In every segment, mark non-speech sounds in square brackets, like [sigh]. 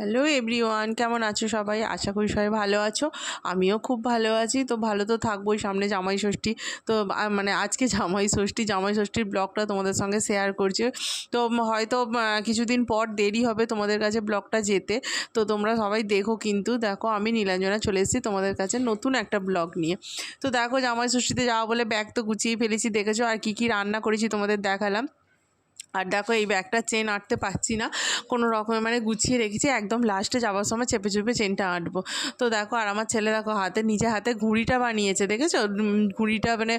Hello everyone, কেমন আছো সবাই? আশা করি সবাই ভালো আছো। আমিও খুব ভালো আছি। তো ভালো তো থাকবোই সামনে জামাই ষষ্ঠী। তো মানে আজকে জামাই ষষ্ঠী, জামাই ষষ্ঠীর ব্লগটা তোমাদের সঙ্গে শেয়ার করছি। তো হয়তো কিছুদিন পর দেরি হবে তোমাদের কাছে ব্লগটা যেতে। তো তোমরা সবাই দেখো কিন্তু। দেখো, আমি নীলাঞ্জনা চলে এসেছি তোমাদের কাছে নতুন একটা ব্লগ নিয়ে। তো দেখো, জামাই ষষ্ঠীতে যাওয়া বলে ব্যাগ তো গুছিয়ে ফেলেছি। দেখেছ আর কী কী রান্না করেছি তোমাদের দেখালাম। আর দেখো এই ব্যাগটা চেন আটতে পারছি না। কোনো রকমে মানে গুছিয়ে রেখেছি, একদম লাস্টে যাওয়ার সময় চেপে চেপে চেনটা আঁটবো। তো দেখো আর আমার ছেলে দেখো হাতে, নিজে হাতে ঘুড়িটা বানিয়েছে, দেখেছ? ঘুড়িটা মানে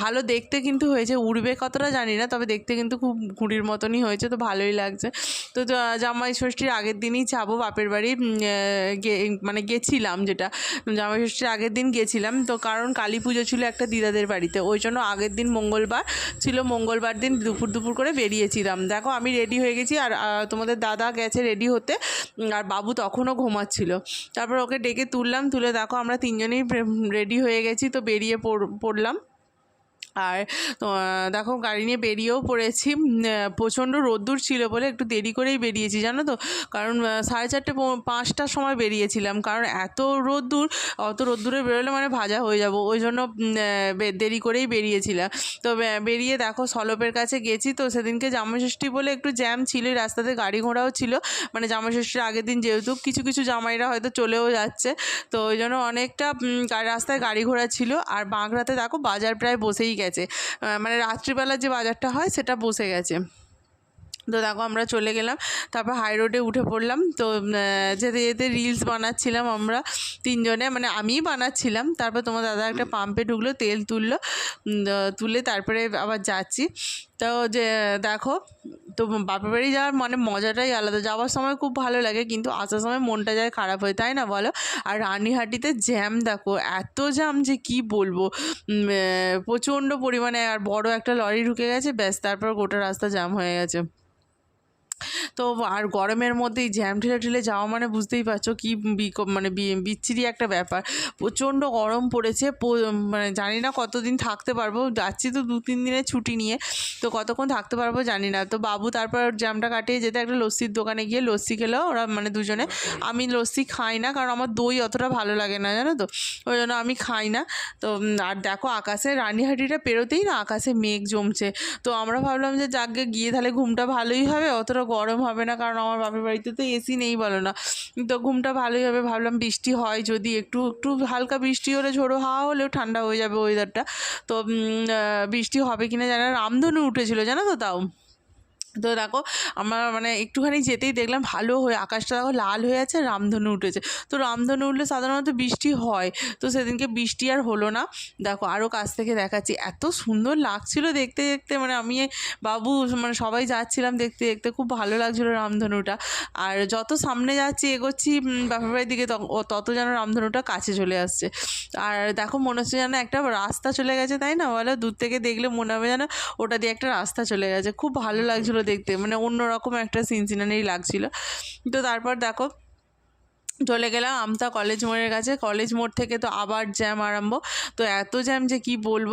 ভালো দেখতে কিন্তু হয়েছে। উড়বে কতটা জানি না, তবে দেখতে কিন্তু খুব ঘুড়ির মতনই হয়েছে, তো ভালোই লাগছে। তো জামাই ষষ্ঠীর আগের দিনই যাব, বাপের বাড়ি মানে গেছিলাম যেটা। জামাই ষষ্ঠীর আগের দিন গেছিলাম, তো কারণ কালী পুজো ছিল একটা দিদাদের বাড়িতে। ওই জন্য আগের দিন মঙ্গলবার ছিল। মঙ্গলবার দিন দুপুর দুপুর করে বেরিয়েছিলাম। দেখো, আমি রেডি হয়ে গেছি আর তোমাদের দাদা গেছে রেডি হতে আর বাবু তখনও ঘুমাচ্ছিল। তারপর ওকে ডেকে তুললাম, তুলে দেখো আমরা তিনজনেই রেডি হয়ে গেছি, তো বেরিয়ে পড়- পড়লাম। আর দেখো গাড়ি নিয়ে বেরিয়েও পড়েছি। প্রচণ্ড রোদ্দুর ছিল বলে একটু দেরি করেই বেরিয়েছি, জানো তো? কারণ সাড়ে চারটে পাঁচটার সময় বেরিয়েছিলাম। কারণ এত রোদ্দুর, অত রোদ্দুরে বেরোলে মানে ভাজা হয়ে যাব। ওই জন্য দেরি করেই বেরিয়েছিলাম। তো বেরিয়ে দেখো সলপের কাছে গেছি তো, সেদিনকে জামাষষ্ঠী বলে একটু জ্যাম ছিল রাস্তাতে গাড়ি ঘোড়াও ছিল। মানে জামাষষ্ঠীর আগের দিন যেহেতু কিছু কিছু জামাইরা হয়তো চলেও যাচ্ছে। তো, ওই জন্য অনেকটা রাস্তায় গাড়ি ঘোড়া ছিল। আর বাঁকড়াতে দেখো বাজার প্রায় বসেই গেছে। মানে রাত্রিবেলা যে বাজারটা হয় সেটা বসে গেছে। তো দেখো আমরা চলে গেলাম, তারপর হাই রোডে উঠে পড়লাম। তো যেতে যেতে রিলস বানাচ্ছিলাম আমরা তিনজনে। মানে আমিই বানাচ্ছিলাম, তারপর তোমার দাদা একটা পাম্পে ঢুকলো, তেল তুললো তুলে তারপরে আবার যাচ্ছি। তো যে দেখো, তো বাপের বাড়ি যাওয়ার মানে মজাটাই আলাদা। যাওয়ার সময় খুব ভালো লাগে, কিন্তু আসার সময় মনটা যায় খারাপ হয়, তাই না বলো? আর রানীহাটিতে জ্যাম দেখো, এত জ্যাম যে কি বলব? প্রচণ্ড পরিমাণে, আর বড় একটা লরি ঢুকে গেছে, ব্যাস, তারপর গোটা রাস্তা জ্যাম হয়ে গেছে। তো আর গরমের মধ্যেই জ্যাম ঠেলে ঠেলে যাওয়া মানে বুঝতেই পারছ কি মানে বিচ্ছিরি একটা ব্যাপার। প্রচণ্ড গরম পড়েছে মানে জানি না কতদিন থাকতে পারব, যাচ্ছি তো দু, তিন দিনের ছুটি নিয়ে, তো কতক্ষণ থাকতে পারব জানি না। তো বাবু তারপর জ্যামটা কাটিয়ে যেতে একটা লস্যির দোকানে গিয়ে লস্যি খেলো, ওরা মানে দুজনে। আমি লস্যি খাই না, কারণ আমার দই অতটা ভালো লাগে না, জানো তো? ওই জন্য আমি খাই না। তো আর দেখো আকাশে রানীহাটিটা পেরোতেই না আকাশে মেঘ জমছে। তো আমরা ভাবলাম যে যাকে গিয়ে তাহলে ঘুমটা ভালোই হবে, অতটা গরম হবে না, কারণ আমার বাপের বাড়িতে তো এসি নেই বলো না তো ঘুমটা ভালোই হবে, ভাবলাম বৃষ্টি হয় যদি একটু একটু হালকা বৃষ্টি হলে, ঝোড়ো হাওয়া হলেও ঠান্ডা হয়ে যাবে ওয়েদারটা তো বৃষ্টি হবে কিনা জানা। রামধনু উঠেছিল, জানো তো তাও তো দেখো, আমার মানে একটুখানি যেতেই দেখলাম ভালো হয়ে, আকাশটা দেখো লাল হয়ে আছে, রামধনু উঠেছে। তো রামধনু উঠলে সাধারণত বৃষ্টি হয়, তো সেদিনকে বৃষ্টি আর হলো না। দেখো আরও কাছ থেকে দেখাচ্ছি, এত সুন্দর লাগছিল দেখতে দেখতে মানে আমি বাবু মানে সবাই যাচ্ছিলাম দেখতে দেখতে, খুব ভালো লাগছিল রামধনুটা। আর যত সামনে যাচ্ছি, এগোচ্ছি বাপের বাড়ির দিকে তত যেন রামধনুটা কাছে চলে আসছে। আর দেখো, মনে হচ্ছে যেন একটা রাস্তা চলে গেছে, তাই না? বলো, দূর থেকে দেখলে মনে হবে যেন ওটা দিয়ে একটা রাস্তা চলে গেছে। খুব ভালো লাগছিল দেখতে মানে অন্যরকম একটা সিনসিনারি লাগছিল। তো তারপর দেখো চলে গেলাম। আমতা কলেজ মোড়ের কাছে। কলেজ মোড় থেকে তো আবার জ্যাম আরম্ভ। তো এত জ্যাম যে কি বলব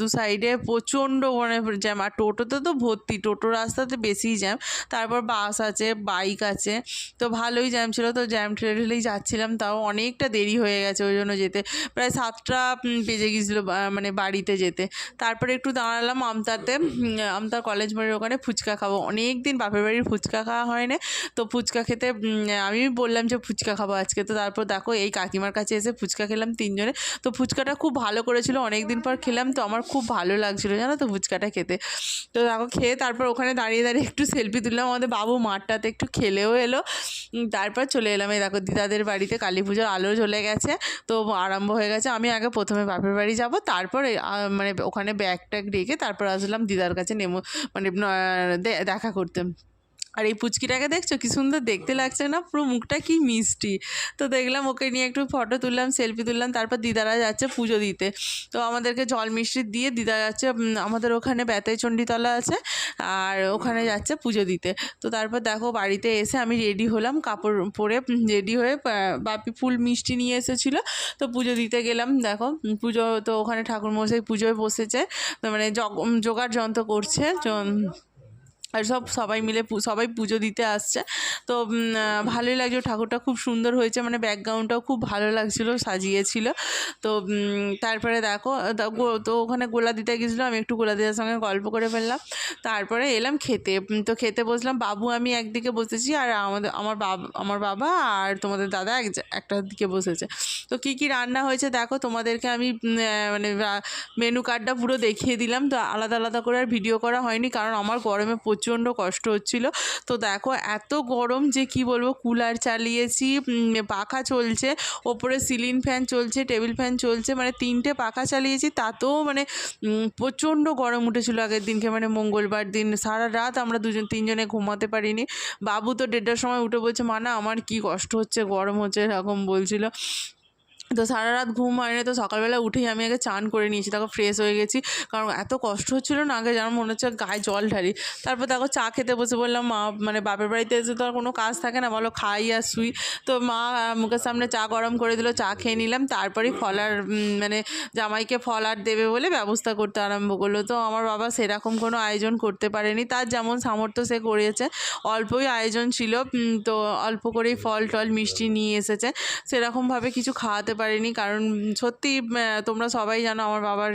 দু সাইডে প্রচণ্ড মানে জ্যাম আর টোটোতে তো ভর্তি। টোটো রাস্তাতে বেশি জ্যাম তারপর বাস আছে বাইক আছে। তো ভালোই জ্যাম ছিল। তো জ্যাম ঠেলে ঠেলেই যাচ্ছিলাম। তাও অনেকটা দেরি হয়ে গেছে ওই জন্য যেতে। প্রায় সাতটা বেজে গিয়েছিল মানে বাড়িতে যেতে। তারপরে একটু দাঁড়ালাম আমতাতে। আমতার কলেজ মোড়ের ওখানে ফুচকা খাব। অনেক দিন বাপের বাড়ির ফুচকা খাওয়া হয় না তো ফুচকা খেতে আমি বললাম যে ফুচকা খাব আজকে। তো তারপর দেখো, এই কাকিমার কাছে এসে ফুচকা খেলাম তিনজনে। তো ফুচকাটা খুব ভালো করেছিল অনেক দিন পর খেলাম। তো আমার খুব ভালো লাগছিল, জানো তো ফুচকাটা খেতে। তো দেখো, খেয়ে তারপর ওখানে দাঁড়িয়ে দাঁড়িয়ে একটু সেলফি তুললাম। আমাদের বাবু মাঠটাতে একটু খেলেও এলো। তারপর চলে এলাম। এই দেখো, দিদাদের বাড়িতে কালী পুজোর আলো জ্বলে গেছে। তো আরম্ভ হয়ে গেছে। আমি আগে প্রথমে বাপের বাড়ি যাব। তারপরে মানে ওখানে ব্যাগ ট্যাগ রেখে তারপর আসলাম দিদার কাছে নেমো মানে দেখা করতে। আর এই পুচকিটাকে দেখছ? কি সুন্দর দেখতে লাগছে না? পুরো মুখটা কি মিষ্টি। তো দেখলাম ওকে নিয়ে একটু ফটো তুললাম সেলফি তুললাম, তারপর দিদারা যাচ্ছে পুজো দিতে। তো আমাদেরকে জল মিষ্টি দিয়ে দিদা যাচ্ছে আমাদের ওখানে বেতাই চণ্ডীতলা আছে, আর ওখানে যাচ্ছে পুজো দিতে। তো তারপর দেখো বাড়িতে এসে আমি রেডি হলাম, কাপড় পরে রেডি হয়ে বাপি ফুল মিষ্টি নিয়ে এসেছিল। তো পুজো দিতে গেলাম, দেখো পুজো তো ওখানে ঠাকুরমশাই পুজোয় বসেছে মানে জগ- জোগাড় যন্ত্র করছে আর সব সবাই মিলে সবাই পুজো দিতে আসছে। তো ভালোই লাগছে। ঠাকুরটা খুব সুন্দর হয়েছে। মানে ব্যাকগ্রাউন্ডটাও খুব ভালো লাগছিল, সাজিয়েছিল। তো তারপরে দেখো, তা ওখানে গোলা দিতে গেছিল আমি একটু গোলা দিদার সঙ্গে গল্প করে ফেললাম। তারপরে এলাম খেতে। তো খেতে বসলাম। বাবু, আমি একদিকে বসেছি আর আমাদের, আমার বাবা আমার বাবা আর তোমাদের দাদা এক একটা দিকে বসেছে। তো কী কী রান্না হয়েছে দেখো, তোমাদেরকে আমি মানে মেনু কার্ডটা পুরো দেখিয়ে দিলাম। তো আলাদা আলাদা করে আর ভিডিও করা হয়নি, কারণ আমার গরমে প্রচণ্ড কষ্ট হচ্ছিল। তো দেখো, এত গরম যে কি বলব, কুলার চালিয়েছি পাখা চলছে, ওপরে সিলিং ফ্যান চলছে, টেবিল ফ্যান চলছে মানে তিনটে পাখা চালিয়েছি, তাতেও মানে প্রচণ্ড গরম উঠেছিল আগের দিনকে মানে মঙ্গলবার দিন, সারা রাত আমরা দুজন, তিনজনে ঘুমাতে পারিনি। বাবু তো দেড়টার সময় উঠে বলছে, মা, না, আমার কি কষ্ট হচ্ছে, গরম হচ্ছে, এরকম বলছিল। তো সারা রাত ঘুম হয়নি তো সকালবেলা উঠেই আমি আগে চান করে নিয়েছি তারপর ফ্রেশ হয়ে গেছি। কারণ এত কষ্ট হচ্ছিল না আগে যেন মনে হচ্ছে গায়ে জল ঢালি। তারপর দেখো চা খেতে বসে বললাম মা মানে বাপের বাড়িতে এসে তো আর কোনো কাজ থাকে না বলো খাই আর শুই। তো মা মুখের সামনে চা গরম করে দিল চা খেয়ে নিলাম। তারপরেই উম, মানে জামাইকে ফলার দেবে বলে ব্যবস্থা করতে আরম্ভ করল। তো আমার বাবা সেরকম কোনো আয়োজন করতে পারেনি। তার যেমন সামর্থ্য সে করেছে। অল্পই আয়োজন ছিল তো অল্প করেই ফল টল মিষ্টি নিয়ে এসেছে। সেরকমভাবে কিছু খাওয়াতে পারিনি। কারণ সত্যি তোমরা সবাই জানো আমার বাবার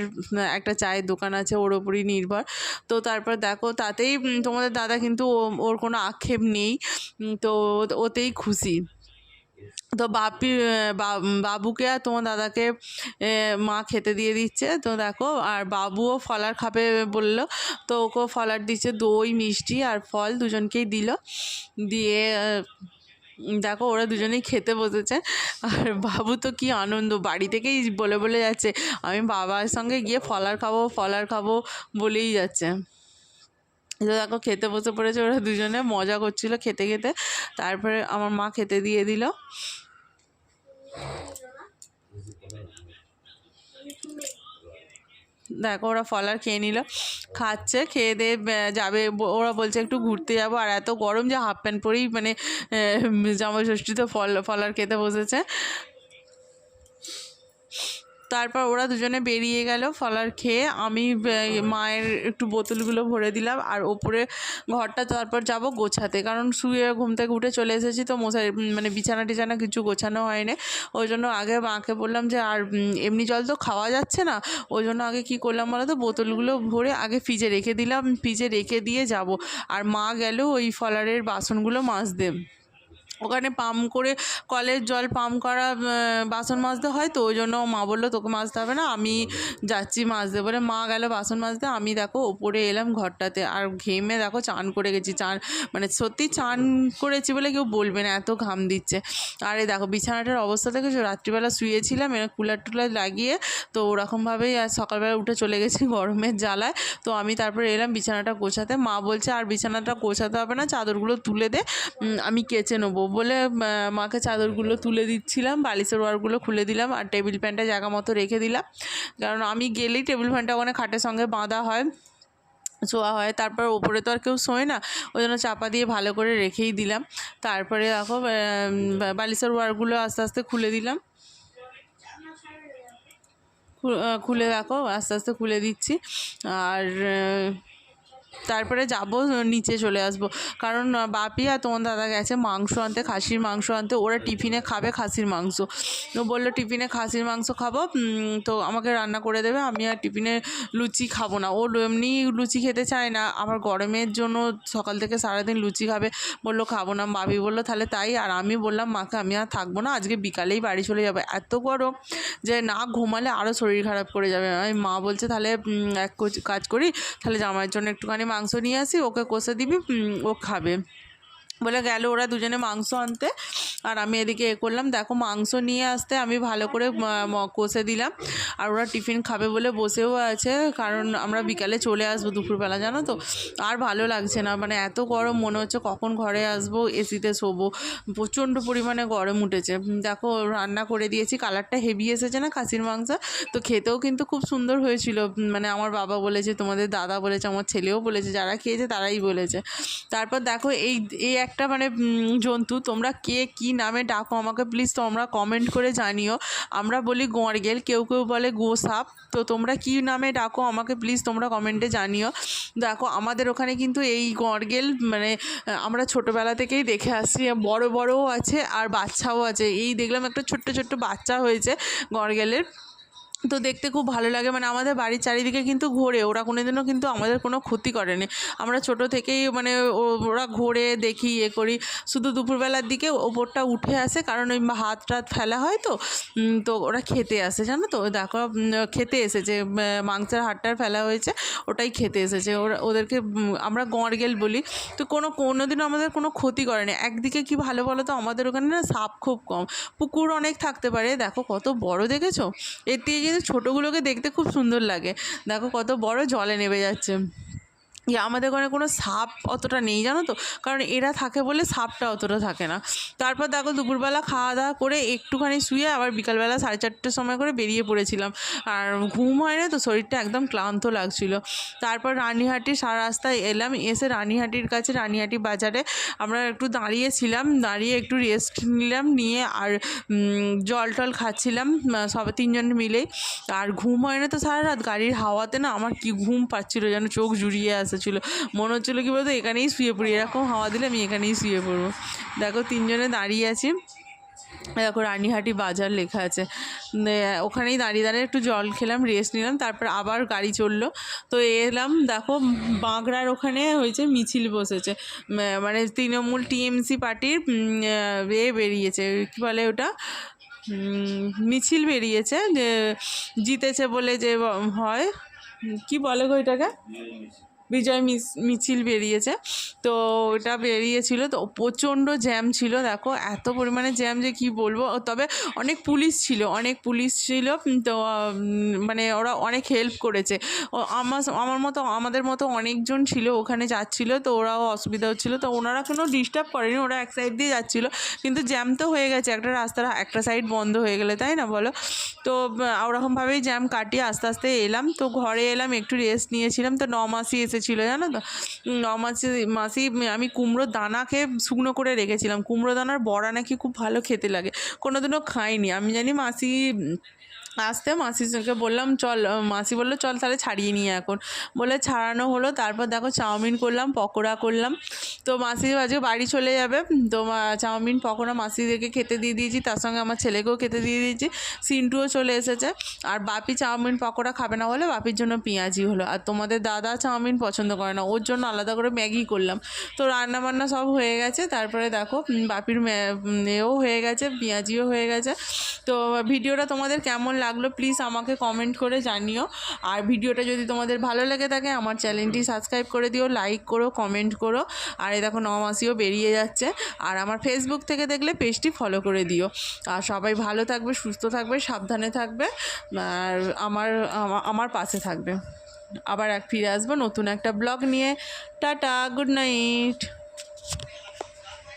একটা চায়ের দোকান আছে, ওর ওপরই নির্ভর। তো তারপর দেখো, তাতেই তোমাদের দাদা কিন্তু ওর কোনো আক্ষেপ নেই। তো ওতেই খুশি। তো বাপি বাবুকে আর তোমার দাদাকে মা খেতে দিয়ে দিচ্ছে। তো দেখো, আর বাবুও ফলার খাবে বলল। তো ওকেও ফলার দিচ্ছে দই, মিষ্টি আর ফল দুজনকেই দিল। দিয়ে দেখো ওরা দুজনেই খেতে বসেছে। আর বাবু তো কি আনন্দ, বাড়ি থেকেই বলে বলে যাচ্ছে, আমি বাবার সঙ্গে গিয়ে ফলার খাব ফলার খাব বলেই যাচ্ছে। তো দেখো খেতে বসে পড়েছে, ওরা দুজনে মজা করছিল খেতে খেতে। তারপরে আমার মা খেতে দিয়ে দিল। দেখো ওরা ফলার খেয়ে নিল। খাচ্ছে, খেয়ে দিয়ে যাবে। ওরা বলছে একটু ঘুরতে যাব। আর এত গরম যে হাফ প্যান্ট পরেই মানে জামাই ষষ্ঠীতে ফল, ফলার খেতে বসেছে। তারপর ওরা দুজনে বেরিয়ে গেল ফলার খেয়ে। আমি মায়ের একটু বোতলগুলো ভরে দিলাম আর ওপরে ঘরটা তারপর যাব গোছাতে। কারণ শুয়ে ঘুম থেকে উঠে চলে এসেছি তো মশারি মানে বিছানা টিছানা কিছু গোছানো হয়নি। ওই জন্য আগে মাকে বললাম যে, আর এমনি জল তো খাওয়া যাচ্ছে না? ওই জন্য আগে কী করলাম বলো তো, বোতলগুলো ভরে আগে ফ্রিজে রেখে দিলাম। ফ্রিজে রেখে দিয়ে যাব। আর মা গেল ওই ফলারের বাসনগুলো মাজতে। ওখানে পাম্প করে কলের জল পাম্প করা বাসন মাজতে হয় তো, ওই জন্য মা বলল, তোকে মাজতে হবে না, আমি যাচ্ছি মাজতে। বলে মা গেল বাসন মাজতে, আমি দেখো ওপরে এলাম ঘরটাতে, আর ঘেমে দেখো চান করে গেছি, চান মানে সত্যি চান করেছি বলে কেউ বলবে না, এত ঘাম দিচ্ছে। আর দেখো বিছানাটার অবস্থা দেখেছ রাত্রিবেলা শুয়েছিলাম এবার কুলার টুলার লাগিয়ে তো ওরকমভাবেই আর সকালবেলা উঠে চলে গেছি [laughs] গরমের জ্বালায়। তো আমি তারপরে এলাম বিছানাটা গোছাতে, মা বলছে, আর বিছানাটা গোছাতে হবে না, চাদরগুলো তুলে দে আমি কেচে নেব। বলে মাকে চাদরগুলো তুলে দিচ্ছিলাম বালিশের ওয়ারগুলো খুলে দিলাম আর টেবিল ফ্যানটা জায়গা মতো রেখে দিলাম। কারণ আমি গেলেই টেবিল ফ্যানটা ওখানে খাটের সঙ্গে বাঁধা হয় শোয়া হয়। তারপর ওপরে তো আর কেউ শোয় না ওই জন্য চাপা দিয়ে ভালো করে রেখেই দিলাম। তারপরে দেখো বালিশের ওয়ারগুলো আস্তে আস্তে খুলে দিলাম। খুলে দেখো আস্তে আস্তে খুলে দিচ্ছি। আর তারপরে যাব, নিচে চলে আসব। কারণ বাপি আর তোমার দাদা গেছে মাংস আনতে, খাসির মাংস আনতে, ওরা টিফিনে খাবে খাসির মাংস। তো বলল, টিফিনে খাসির মাংস খাব তো আমাকে রান্না করে দেবে, আমি আর টিফিনে লুচি খাব না। ও এমনি লুচি খেতে চায় না, আমার গরমের জন্য সকাল থেকে সারাদিন লুচি খাবে। বলল, খাব না। বাপি বলল, তাহলে তাই। আর আমি বললাম, মাকে, আমি আর থাকব না, আজকে বিকালেই বাড়ি চলে যাব। এত গরম যে না ঘুমালে আরও শরীর খারাপ করে যাবে। আমি মা বলছে, তাহলে এক কাজ করি, তাহলে জামাইয়ের জন্য একটুখানি মাংস নিয়ে আসি ওকে কষে দিবি ও খাবে। বলে গেল ওরা দুজনে মাংস আনতে। আর আমি এদিকে এ করলাম, দেখো মাংস নিয়ে আসতে আমি ভালো করে কষে দিলাম। আর ওরা টিফিন খাবে বলে বসেও আছে, কারণ আমরা বিকালে চলে আসব দুপুরবেলা, জানো তো? আর ভালো লাগছে না মানে এত গরম, মনে হচ্ছে কখন ঘরে আসব, এসিতে শোবো। প্রচণ্ড পরিমাণে গরম উঠেছে। দেখো রান্না করে দিয়েছি, কালারটা হেভি এসেছে না খাসির মাংস? তো খেতেও কিন্তু খুব সুন্দর হয়েছিল। মানে আমার বাবা বলেছে, তোমাদের দাদা বলেছে, আমার ছেলেও বলেছে, যারা খেয়েছে তারাই বলেছে। তারপর দেখো এই এই একটা মানে জন্তু, তোমরা কে কি নামে ডাকো আমাকে প্লিজ তোমরা কমেন্ট করে জানিও। আমরা বলি গড়গেল কেউ কেউ বলে গোসাপ, তো তোমরা কি নামে ডাকো আমাকে প্লিজ তোমরা কমেন্টে জানিও। দেখো, আমাদের ওখানে কিন্তু এই গড়গেল মানে আমরা ছোটোবেলা থেকেই দেখে আসছি, বড় বড়ও আছে আর বাচ্চাও আছে। এই দেখলাম একটা ছোট্ট ছোট্ট বাচ্চা হয়েছে গড়গেলের তো দেখতে খুব ভালো লাগে। মানে আমাদের বাড়ির চারিদিকে কিন্তু ঘোরে। ওরা কোনোদিনও কিন্তু আমাদের কোনো ক্ষতি করেনি। আমরা ছোট থেকেই মানে ওরা ঘোরে, দেখি ইয়ে করি। শুধু দুপুরবেলার দিকে ওপরটা উঠে আসে, কারণ ওই হাত টাত ফেলা হয় তো। তো ওরা খেতে আসে, জানো তো? দেখো খেতে এসেছে। মাংসের হাড়টার ফেলা হয়েছে, ওটাই খেতে এসেছে। ওরা, ওদেরকে আমরা গড়গেল বলি। তো কোনো, কোনোদিনও আমাদের কোনো ক্ষতি করেনি। একদিকে কি ভালো বলো তো? আমাদের ওখানে না সাপ খুব কম। পুকুর অনেক থাকতে পারে। দেখো কত বড় দেখেছ? এর থেকে কিন্তু ছোটোগুলোকে দেখতে খুব সুন্দর লাগে। দেখো কত বড় জলে নেমে যাচ্ছে। ইয়ে আমাদের ওখানে কোনো সাপ অতটা নেই, জানো তো? কারণ এরা থাকে বলে সাপটা অতটা থাকে না। তারপর দেখো দুপুরবেলা খাওয়া দাওয়া করে একটুখানি শুয়ে আবার বিকালবেলা সাড়ে চারটের সময় করে বেরিয়ে পড়েছিলাম। আর ঘুম হয় না তো, শরীরটা একদম ক্লান্ত লাগছিল। তারপর রানীহাটি সারা রাস্তায় এলাম, এসে রানীহাটির কাছে, রানীহাটি বাজারে আমরা একটু দাঁড়িয়েছিলাম। দাঁড়িয়ে একটু রেস্ট নিলাম, নিয়ে আর জল টল খাচ্ছিলাম সব তিনজন মিলেই আর ঘুম হয় না তো সারা রাত, গাড়ির হাওয়াতে না আমার কি ঘুম পাচ্ছিল যেন, চোখ জুড়িয়ে আসেছিল মনে হচ্ছিল কি বলতো, এখানেই শুয়ে পড়ি। এরকম হাওয়া দিলে আমি এখানেই শুয়ে পড়ব। দেখো, তিনজনে দাঁড়িয়ে আছি। দেখো, রানীহাটি বাজার লেখা আছে। ওখানেই দাঁড়িয়ে দাঁড়িয়ে একটু জল খেলাম রেস্ট নিলাম, তারপর আবার গাড়ি চলল তো এলাম, দেখো, বাঁকড়ার ওখানে হয়েছে মিছিল বসেছে। মানে তৃণমূল টিএমসি পার্টির এ বেরিয়েছে। কী বলে ওটা? মিছিল বেরিয়েছে, যে জিতেছে বলে যে হয়। কি বলে গো এটাকে? বিজয় মিছিল বেরিয়েছে। তো ওটা বেরিয়েছিল। তো প্রচণ্ড জ্যাম ছিল, দেখো। এত পরিমাণে জ্যাম যে কি বলব? তবে অনেক পুলিশ ছিল, অনেক পুলিশ ছিল। তো মানে ওরা অনেক হেল্প করেছে। আমার আমার মতো, আমাদের মতো অনেকজন ছিল, ওখানে যাচ্ছিল। তো ওরাও অসুবিধা হচ্ছিল। তো ওনারা কোনো ডিস্টার্ব করেনি, ওরা এক সাইড দিয়ে যাচ্ছিল। কিন্তু জ্যাম তো হয়ে গেছে, একটা রাস্তার একটা সাইড বন্ধ হয়ে গেলে, তাই না বলো? তো ওরকমভাবেই জ্যাম কাটিয়ে আস্তে আস্তে এলাম। তো ঘরে এলাম, একটু রেস্ট নিয়েছিলাম। তো ন মাসি এসেছিল জানো তো? ন মাসি মাসি, আমি কুমড়ো দানাকে শুকনো করে রেখেছিলাম। কুমড়ো দানার বড়া নাকি খুব ভালো খেতে লাগে। কোনো দিনও খাইনি। আমি জানি মাসি, আসতে মাসিকে বললাম, চল। মাসি বলল, চল তাহলে ছাড়িয়ে নিয়ে এখন। বলে ছাড়ানো হলো। তারপর দেখো, চাউমিন করলাম, পকোড়া করলাম। তো মাসি আজকে বাড়ি চলে যাবে। তো চাউমিন পকোড়া মাসিদেরকে খেতে দিয়ে দিয়েছি, তার সঙ্গে আমার ছেলেকেও খেতে দিয়ে দিয়েছি। সিন্টুও চলে এসেছে। আর বাপি চাউমিন পকোড়া খাবে না বলে বাপির জন্য পেঁয়াজি হলো। আর তোমাদের দাদা চাউমিন পছন্দ করে না, ওর জন্য আলাদা করে ম্যাগি করলাম। তো রান্না বান্না সব হয়ে গেছে, তারপরে দেখো বাপির এও হয়ে গেছে, পেঁয়াজিও হয়ে গেছে। তো ভিডিওটা তোমাদের কেমন লাগল প্লিজ আমাকে কমেন্ট করে জানিও। আর ভিডিওটা যদি তোমাদের ভালো লেগে থাকে, আমার চ্যানেলটি সাবস্ক্রাইব করে দিও, লাইক করো, কমেন্ট করো। আর এই দেখো নমাসিও বেরিয়ে যাচ্ছে। আর আমার ফেসবুক থেকে দেখলে পেজটি ফলো করে দিও। আর সবাই ভালো থাকবে, সুস্থ থাকবে, সাবধানে থাকবে। আর আমার আমার পাশে থাকবে। আবার এক ফিরে আসব নতুন একটা ব্লগ নিয়ে। Tata good night